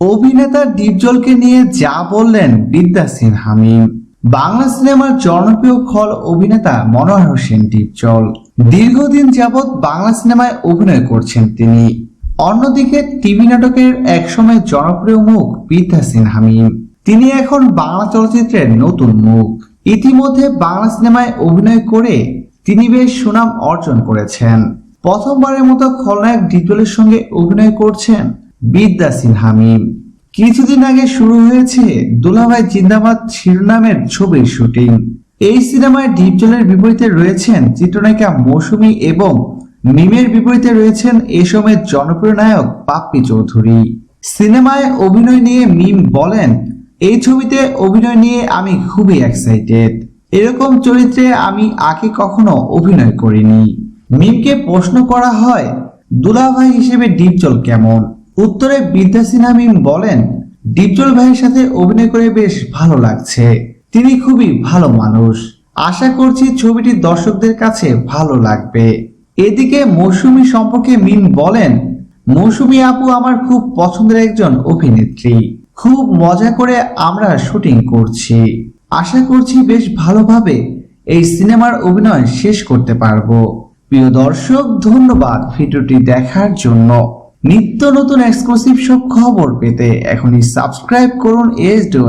অভিনেতা ডিপজলকে নিয়ে যা বললেন বিদ্যা সিনহা মিম। বাংলা সিনেমার জনপ্রিয় খল অভিনেতা মনোহর হোসেন ডিপজল। দীর্ঘদিন যাবৎ বাংলা সিনেমায় অভিনয় করছেন তিনি। অন্যদিকে টিভি নাটকের একসময় জনপ্রিয় মুখ বিদ্যা সিনহা মিম। তিনি এখন বাংলা চলচ্চিত্রের নতুন মুখ। ইতিমধ্যে বাংলা সিনেমায় অভিনয় করে তিনি বেশ সুনাম অর্জন করেছেন। প্রথমবারের মতো খলনায়ক ডিপজলের সঙ্গে অভিনয় করছেন বিদ্যা সিনহা কিছুদিন আগে শুরু হয়েছে দুলাভাই জিন্দাবাদ শিরোনামের ছবির শুটিং। এই সিনেমায় ডিপজলের বিপরীতে রয়েছেন চিত্রনায়িকা মৌসুমী এবং মিমের বিপরীতে রয়েছেন এ সময়ের জনপ্রিয় নায়ক পাপ্পি চৌধুরী। সিনেমায় অভিনয় নিয়ে মিম বলেন, এই ছবিতে অভিনয় নিয়ে আমি খুবই এক্সাইটেড এরকম চরিত্রে আমি আগে কখনো অভিনয় করিনি। মিমকে প্রশ্ন করা হয়, দুলাভাই হিসেবে ডিপজল কেমন? উত্তরে বিদ্যা সিনহা মিম বলেন, ডিপজল ভাইয়ের সাথে অভিনয় করে বেশ ভালো লাগছে। তিনি খুবই ভালো মানুষ। আশা করছি ছবিটি দর্শকদের কাছে ভালো লাগবে। এদিকে মৌসুমী সম্পর্কে মিম বলেন, মৌসুমী আপু আমার খুব পছন্দের একজন অভিনেত্রী। খুব মজা করে আমরা শুটিং করছি। আশা করছি বেশ ভালোভাবে এই সিনেমার অভিনয় শেষ করতে পারব। প্রিয় দর্শক, ধন্যবাদ ভিডিওটি দেখার জন্য। নিত্য নতুন এক্সক্লুসিভ সব খবর পেতে এখনই সাবস্ক্রাইব করুন এস ডি